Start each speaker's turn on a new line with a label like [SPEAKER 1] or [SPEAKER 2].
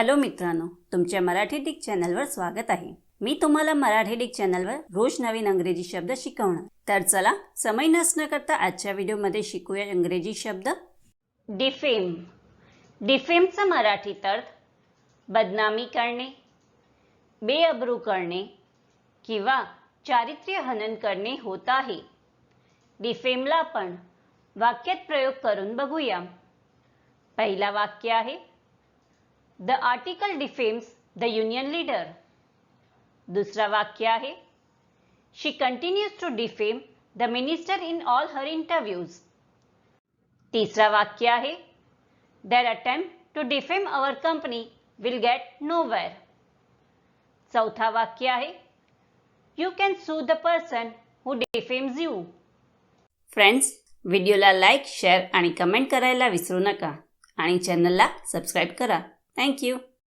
[SPEAKER 1] Hello मित्रांनो तुमच्या Marathi Dick चॅनलवर स्वागत आहे. मी तुम्हाला मराठी डिक चॅनलवर रोज नवीन अंग्रेजी शब्द शिकवणार. तर चला समय नसणं करता आजच्या व्हिडिओमध्ये शिकूया इंग्रजी शब्द. डिफेम. डिफेमचा मराठीत अर्थ बदनामी करणे बेअब्रू करणे किंवा चारित्र्य हनन करणे होत आहे. डिफेमला आपण वाक्यात प्रयोग करून बघूया. पहिला वाक्य आहे the article defames the union leader दुसरा वाक्य आहे. She continues to defame the minister in all her interviews तिसरा वाक्य आहे. Their attempt to defame our company will get nowhere चौथा वाक्य आहे. You can sue the person who defames you friends व्हिडिओला लाईक शेअर आणि कमेंट करायला विसरू नका. आणि चॅनलला सबस्क्राईब करा. Thank you.